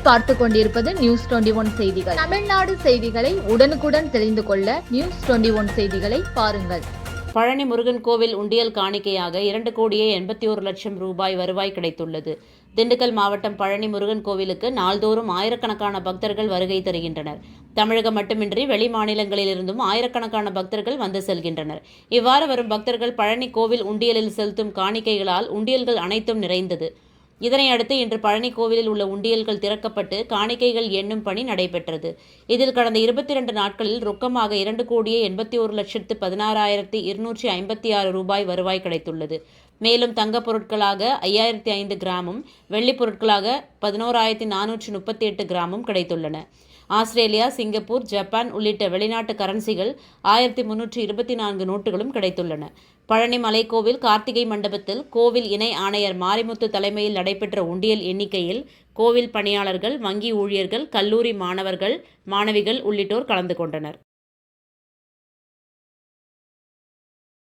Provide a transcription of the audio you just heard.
பார்த்து கொண்டிருப்பது news twenty one செய்திகள். தமிழ்நாடு செய்திகளை உடனுக்குடன் தெரிந்து கொள்ள நியூஸ் டுவெண்டி ஒன் செய்திகளை பாருங்கள். பழனி முருகன் கோவில் உண்டியல் காணிக்கையாக இரண்டு கோடியே எண்பத்தி ஒரு லட்சம் ரூபாய் வருவாய் கிடைத்துள்ளது. திண்டுக்கல் மாவட்டம் பழனி முருகன் கோவிலுக்கு நாள்தோறும் ஆயிரக்கணக்கான பக்தர்கள் வருகை தருகின்றனர். தமிழகம் மட்டுமின்றி வெளி மாநிலங்களிலிருந்தும் ஆயிரக்கணக்கான பக்தர்கள் வந்து செல்கின்றனர். இவ்வாறு வரும் பக்தர்கள் பழனி கோவில் உண்டியலில் செலுத்தும் காணிக்கைகளால் உண்டியல்கள் அனைத்தும் நிறைந்தது. இதனையடுத்து இன்று பழனி கோவிலில் உள்ள உண்டியல்கள் திறக்கப்பட்டு காணிக்கைகள் எண்ணும் பணி நடைபெற்றது. இதில் கடந்த இருபத்தி இரண்டு நாட்களில் ரொக்கமாக இரண்டு கோடியே எண்பத்தி ஒரு லட்சத்து பதினாறாயிரத்தி இருநூற்றி ஐம்பத்தி ஆறு ரூபாய் வருவாய் கிடைத்துள்ளது. மேலும் தங்கப் பொருட்களாக ஐயாயிரத்தி ஐந்து கிராமும் வெள்ளிப் பொருட்களாக பதினோராயிரத்தி நானூற்றி முப்பத்தி எட்டு கிராமும் கிடைத்துள்ளன. ஆஸ்திரேலியா சிங்கப்பூர் ஜப்பான் உள்ளிட்ட வெளிநாட்டு கரன்சிகள் ஆயிரத்தி முன்னூற்றி இருபத்தி நான்கு நோட்டுகளும் கிடைத்துள்ளன. பழனி மலைக்கோவில் கார்த்திகை மண்டபத்தில் கோவில் இணை ஆணையர் மாரிமுத்து தலைமையில் நடைபெற்ற உண்டியல் எண்ணிக்கையில் கோவில் பணியாளர்கள் வங்கி ஊழியர்கள் கல்லூரி மாணவர்கள் மாணவிகள் உள்ளிட்டோர் கலந்து கொண்டனர்.